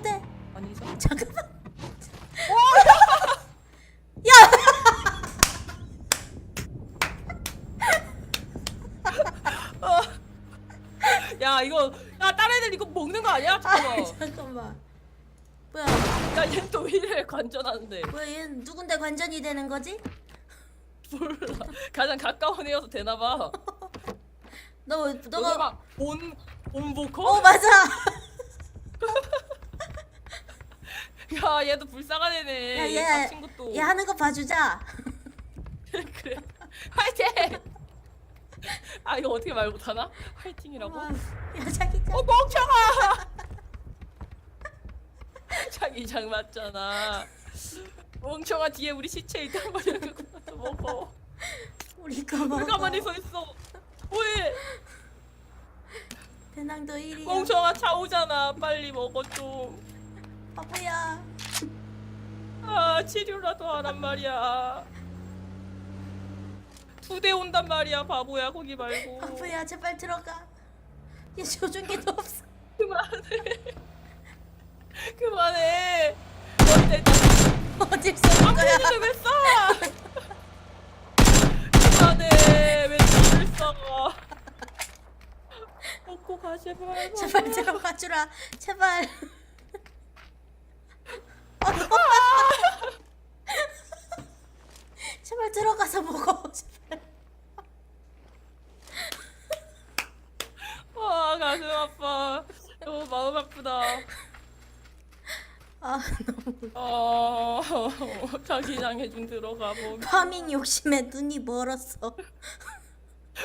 텔레포트. 아니죠? 잠깐만. 야 이거 야 다른 애들 이거 먹는 거 아니야? 아 잠깐만. 잠깐만. 뭐야? 야 얘는 또 이래 관전하는데 뭐야 얘는 누군데 관전이 되는 거지? 몰라. 가장 가까운 애여서 되나 봐. 너 너가 너가 막본 본보커? 어 맞아. 야 얘도 불쌍한 애네. 야, 얘 얘- 다친 것도. 얘 하는 거 봐주자. 그래. 화이팅! 아 이거 어떻게 말 못하나? 화이팅이라고? 아, 야 자기장. 어 멍청아! 자기 장 맞잖아. 멍청아 뒤에 우리 시체 있단 말이야 그거 가서 먹어. 우리가 먹어. 왜 가만히 서 있어? 뭐해? 배낭도 1위야. 멍청아 차 오잖아. 빨리 먹어 좀. 바보야. 아 치료라도 하란 말이야. 두 대 온단 말이야 바보야 거기 말고. 바보야 제발 들어가. 얘 조준기도 없어. 그만해. 그만해. 어때? 어딜 쏘는 거야? 아무것도 왜 써? 그만해. 왜 돈을 써? 먹고 가 제발. 제발 들어가 주라. 제발. 어, 너. 제발 들어가서 먹어. 아 가슴 아파. 너무 마음 아프다. 아 너무 어 자기장에 좀 들어가 보. 파밍 욕심에 눈이 멀었어.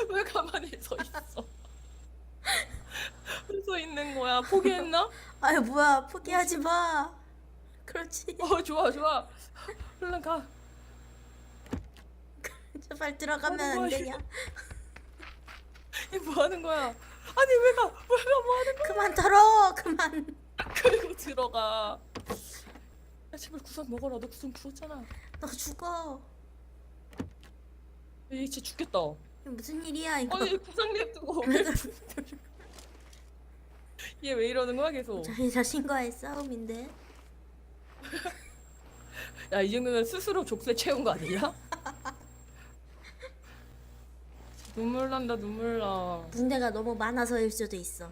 왜 가만히 서 있어? 왜 서 있는 거야? 포기했나? 아유 뭐야 포기하지 마. 그렇지. 어 좋아 좋아. 얼른 가. 제발 들어가면 안 되냐? 이뭐 하는 거야? 아니 왜 가? 왜 가? 뭐 하는 거야? 그만 털어. 그만. 그리고 들어가. 야 제발 구상 먹어라. 너 구상 주었잖아. 너 죽어. 얘 진짜 죽겠다. 무슨 일이야 이거? 아니 구상 냅두고 얘 왜 이러는 거야 계속? 자기 자신과의 싸움인데. 야 이 정도면 스스로 족쇄 채운 거 아니야? 눈물 난다 눈물 나. 붕대가 너무 많아서일 수도 있어.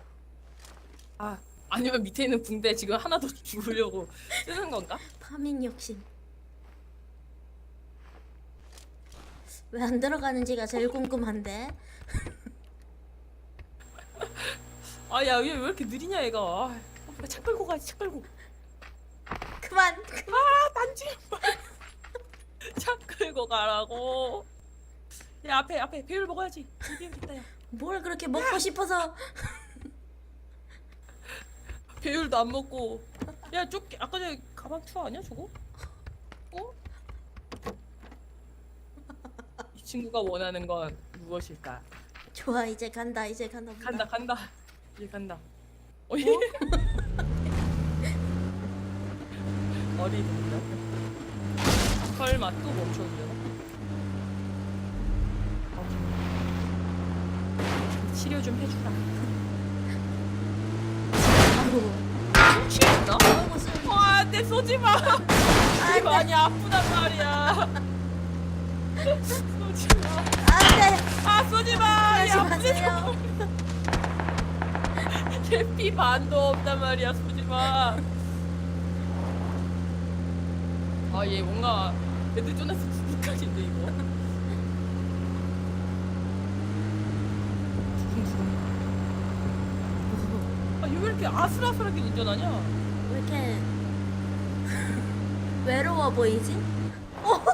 아 아니면 밑에 있는 붕대 지금 하나 더 주우려고 쓰는 건가? 파밍 욕심. 왜 안 들어가는지가 제일 궁금한데. 아야 얘왜 이렇게 느리냐 얘가. 아, 아, 차 끌고 가야지 차 끌고. 그만. 아 단지 차 끌고 가라고. 야 앞에 앞에 배율 먹어야지. 배율 있다 야. 뭘 그렇게 먹고 싶어서? 배율도 안 먹고. 야 쫓기 아까 전에 가방 투어 아니야 저거? 어? 이 친구가 원하는 건 무엇일까? 좋아 이제 간다 이제 간다. 보다. 간다 간다 이제 간다. 어이 어리둥절. 설마 또 멈춰주려 치료 좀 해주라. 아우. 취했나? 와, 내 쏘지 마. 안 이거 돼. 많이 아프단 말이야. 쏘지 마. 안돼. 아, 쏘지 마. 하지 야, 마세요. 걔피 반도 없단 말이야. 쏘지 마. 아, 얘 뭔가 애들 쫀나서 두둑하긴데 이거. 아, 얘왜 이렇게 아슬아슬하게 운전하냐? 왜 이렇게 외로워 보이지? 어?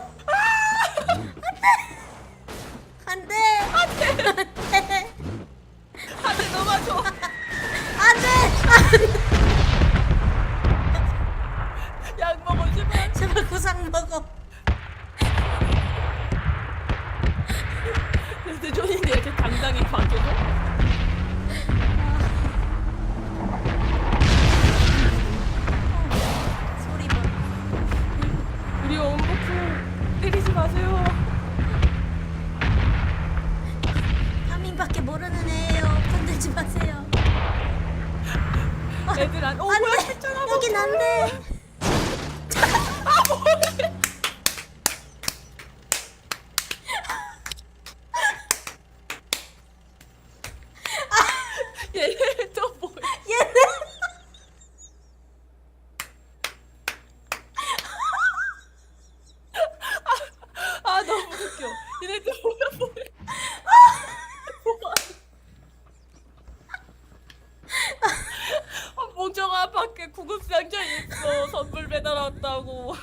얘들아. 어, 뭐야, 괜찮아. 여긴 안 돼. 아, 뭐야. 구급상자 있어 선물 배달 왔다고.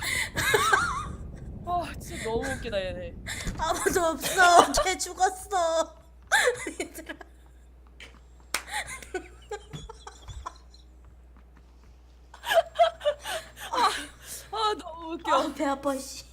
아 진짜 너무 웃기다 얘네. 아무도 없어 걔 죽었어 얘들아 아 너무 웃겨. 아 배 아파 씨